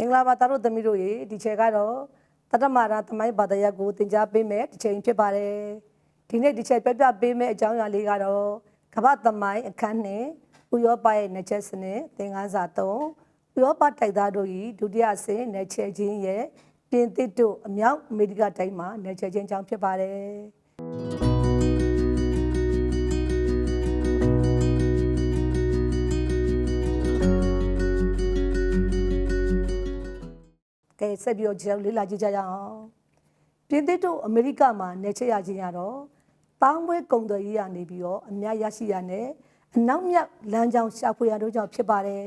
မင်္ဂလာပါသားတို့သမီးတို့ရေဒီချက်ကတော့တတ္တမာရသမိုင်းဘာသာရပ်ကိုသင်ကြားပေးမယ်တစ်ချိန်ဖြစ်ပါတယ်ဒီနေ့ဒီချက်ပြပြပေးမယ်အကြောင်းအရာလေးကတော့ကမ္ဘာသမိုင်းအခန်းနဲ့ဥရောပရဲ့နယ်ချက်စနစ်သင်ခန်းစာ3ဥရောပတိုက်သားတို့ဤဒုတိယဆင့်နယ်ချက်ချင်းရဲ့ပြင်သစ်တို့အမြောက်အမေရိကတိုင်းမှာနယ်ချက်ချင်းကြောင်းဖြစ်ပါတယ် ကဲဆက်ပြီးတော့ကျွန်တော်လေ့လာကြည့်ကြရအောင်ပြင်သစ်တို့အမေရိကမှာနေချက်ရခြင်းရတော့တောင်းပွဲကုံတော်ကြီးရနေပြီးတော့အများရရှိရနဲ့အနောက်မြောက်လမ်းကြောင်းရှာဖွေရတို့ကြောင့်ဖြစ်ပါတယ်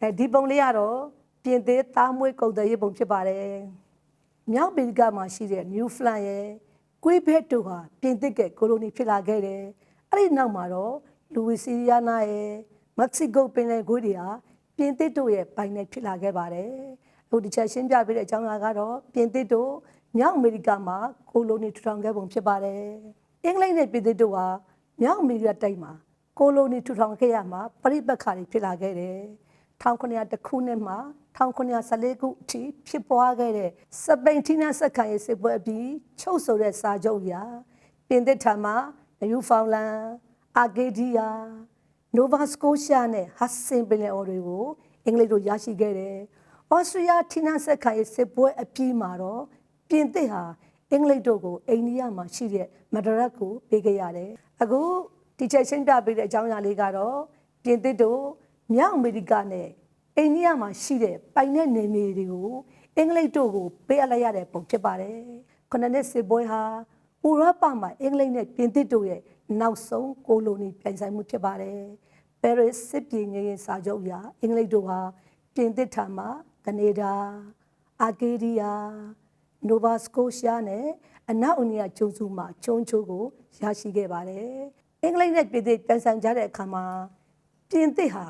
အဲဒီပုံလေးကတော့ပြင်သစ်တောင်းပွဲကုံတော်ကြီးပုံဖြစ်ပါတယ်မြောက်အမေရိကမှာရှိတဲ့ New Flan ရဲ့ကွေးဘက်တို့ဟာပြင်သစ်ကကိုလိုနီဖြစ်လာခဲ့တယ်အဲ့ဒီနောက်မှာတော့လူဝီစီယာနာရဲ့မက္ကဆီကိုပင်လယ်ကွေးတွေဟာပြင်သစ်တို့ရဲ့ပိုင်နယ်ဖြစ်လာခဲ့ပါတယ် အခုဒီချက်ရှင်းပြပေးတဲ့အကြောင်းအရာကတော့ပြင်သစ်တို့မြောက်အမေရိကမှာကိုလိုနီထူထောင်ခဲ့ပုံဖြစ်ပါတယ်အင်္ဂလိပ်နဲ့ပြင်သစ်တို့ဟာမြောက်အမေရိကတိုက်မှာကိုလိုနီထူထောင်ခဲ့ရမှာပြိပက္ခတွေဖြစ်လာခဲ့တယ်1900ခုနှစ်မှာ1914ခုအထိဖြစ်ပွားခဲ့တဲ့စပိန်ထိနာဆက်ခံရေးစစ်ပွဲအပြီးချုပ်ဆိုတဲ့စာချုပ်အရပြင်သစ်ထံမှာနယူးဖောင်လန်အာဂေဒီယာနိုဗာစကိုရှာနဲ့ဟတ်ဆင်ပင်လယ်အော်တွေကိုအင်္ဂလိပ်တို့ရရှိခဲ့တယ်။ ဩစတြေးလျထိနာဆက်ခံရေးစစ်ပွဲအပြီးမှာတော့ပြင်သစ်ဟာအင်္ဂလိပ်တို့ကိုအိန္ဒိယမှာရှိတဲ့မဒရက်ကိုပေးခဲ့ရတယ်။အခုဒီချက်ရှင်းပြပေးတဲ့အကြောင်းအရာလေးကတော့ပြင်သစ်တို့မြောက်အမေရိကနဲ့အိန္ဒိယမှာရှိတဲ့ပိုင်တဲ့နေမြေတွေကိုအင်္ဂလိပ်တို့ကိုပေးအပ်လိုက်ရတဲ့ပုံဖြစ်ပါတယ်။ခုနှစ်နှစ်စစ်ပွဲဟာဥရောပမှာအင်္ဂလိပ်နဲ့ပြင်သစ်တို့ရဲ့နောက်ဆုံးကိုလိုနီပြိုင်ဆိုင်မှုဖြစ်ပါတယ်။ Paris စစ်ပြေငြိမ်းရေးစာချုပ်အရအင်္ဂလိပ်တို့ဟာပြင်သစ်ထံမှ ကနေဒါအာကေဒီယာနိုဗာစကိုရှာနဲ့အနောက်အိန္ဒိယကျုံစုမှကျုံချိုးကိုရရှိခဲ့ပါတယ်။အင်္ဂလိပ်နဲ့ပြင်သစ်ပြိုင်ဆိုင်ကြတဲ့အခါမှာပြင်သစ်ဟာ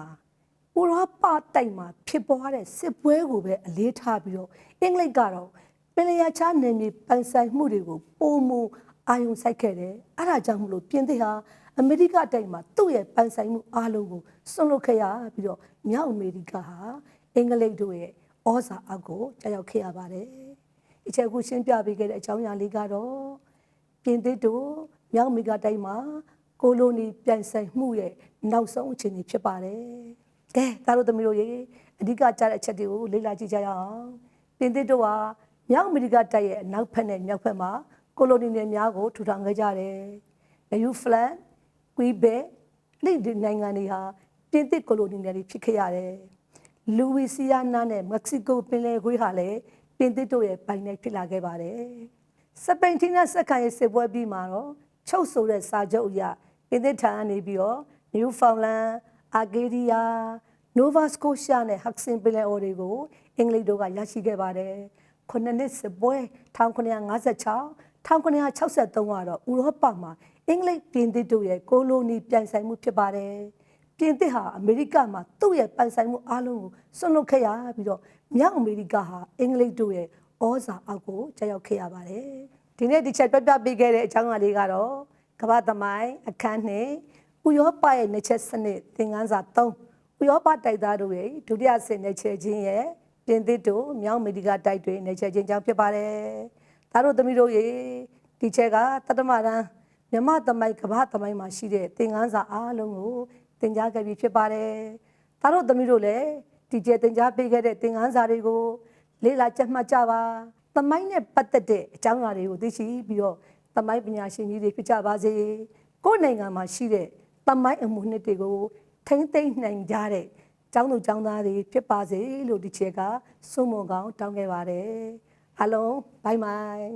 ဥရောပတိုက်မှာဖြစ်ပွားတဲ့စစ်ပွဲကိုပဲအလေးထားပြီးတော့အင်္ဂလိပ်ကတော့ပင်လျာချနယ်မြေပိုင်ဆိုင်မှုတွေကိုပုံမူအာယုံစိုက်ခဲ့တယ်။အဲ့ဒါကြောင့်မလို့ပြင်သစ်ဟာအမေရိကတိုက်မှာသူ့ရဲ့ပိုင်ဆိုင်မှုအားလုံးကိုစွန့်လွတ်ခဲ့ရပြီးတော့မြောက်အမေရိကဟာအင်္ဂလိပ်တို့ရဲ့ ဩဇာအောက်ကိုကြောက်ရောက်ခဲ့ရပါတယ်။ဒီချက်ကိုရှင်းပြပေးခဲ့တဲ့အကြောင်းအရာလေးကတော့ပြင်သစ်တို့မြောက်အမေရိကတိုက်မှာကိုလိုနီပြိုင်ဆိုင်မှုရဲ့နောက်ဆုံးအခြေအနေဖြစ်ပါတယ်။ကဲဒါတို့သမီးတို့ရေအဓိကကြားတဲ့အချက်တွေကိုလေ့လာကြည့်ကြရအောင်။ပြင်သစ်တို့ဟာမြောက်အမေရိကတိုက်ရဲ့နောက်ဖက်နဲ့မြောက်ဖက်မှာကိုလိုနီနယ်များကိုထူထောင်ခဲ့ကြတယ်။နယူးဖလန်ကွီဘက်လိဒီနိုင်ငံတွေဟာပြင်သစ်ကိုလိုနီနယ်တွေဖြစ်ခဲ့ရတယ်။ လူဝီစီယာနာနဲ့မက္ကဆီကိုပင်လယ်ကွေးဟာလည်းပြင်သစ်တို့ရဲ့ပိုင်နယ်ဖြစ်လာခဲ့ပါတယ်။စပိန်တီနာစက္ကန့်ရဲ့စစ်ပွဲပြီးမှာတော့ချုပ်ဆိုတဲ့စာချုပ်အရပြင်သစ်ထံကနေပြီးတော့နယူးဖောင်လန်အာဂေဒီယာနိုဗာစကိုရှာနဲ့ဟက်ဆင်ပင်လယ်အော်တွေကိုအင်္ဂလိပ်တို့ကရရှိခဲ့ပါတယ်။ခုနှစ်နှစ်စစ်ပွဲ1956 1963ကတော့ဥရောပမှာအင်္ဂလိပ်ပြင်သစ်တို့ရဲ့ကိုလိုနီပြိုင်ဆိုင်မှုဖြစ်ပါတယ်။ ပြင်သစ်ဟာအမေရိကမှာသူ့ရဲ့ပိုင်ဆိုင်မှုအလုံးကိုဆွန့်လွတ်ခဲ့ရပြီးတော့မြောက်အမေရိကဟာအင်္ဂလိပ်တို့ရဲ့ဩဇာအောက်ကိုကြောက်ရောက်ခဲ့ရပါတယ်။ဒီနေ့ဒီချက်ပြပြပေးခဲ့တဲ့အကြောင်းအရာလေးကတော့ကမ္ဘာသမိုင်းအခန်းနဲ့ဥရောပရဲ့နေချက်စနစ်သင်ခန်းစာ3ဥရောပတိုက်သားတို့ရဲ့ဒုတိယဆင့်နေချက်ချင်းရဲ့ပြင်သစ်တို့မြောက်အမေရိကတိုက်တွေနေချက်ချင်းကြောင့်ဖြစ်ပါတယ်။ဒါတို့သမီးတို့ရေဒီချက်ကတတ္တမရန်မြမသမိုင်းကမ္ဘာသမိုင်းမှာရှိတဲ့သင်ခန်းစာအားလုံးကို သင်ကြားခဲ့ပြီးဖြစ်ပါတယ်။ဒါတို့သမီးတို့လည်းဒီကျဲသင်ကြားပေးခဲ့တဲ့သင်ခန်းစာတွေကိုလေ့လာကြမှတ်ကြပါ။သမိုင်းနဲ့ပတ်သက်တဲ့အကြောင်းအရာတွေကိုသိရှိပြီးတော့သမိုင်းပညာရှင်ကြီးတွေဖြစ်ကြပါစေ။ကိုယ့်နိုင်ငံမှာရှိတဲ့သမိုင်းအမှုနှစ်တွေကိုထိမ့်သိမ့်နိုင်ကြတဲ့ကျောင်းသူကျောင်းသားတွေဖြစ်ပါစေလို့ဒီချက်ကစွန့်မွန်ကောင်းတောင်းခဲ့ပါတယ်။အားလုံးဘိုင်ဘိုင်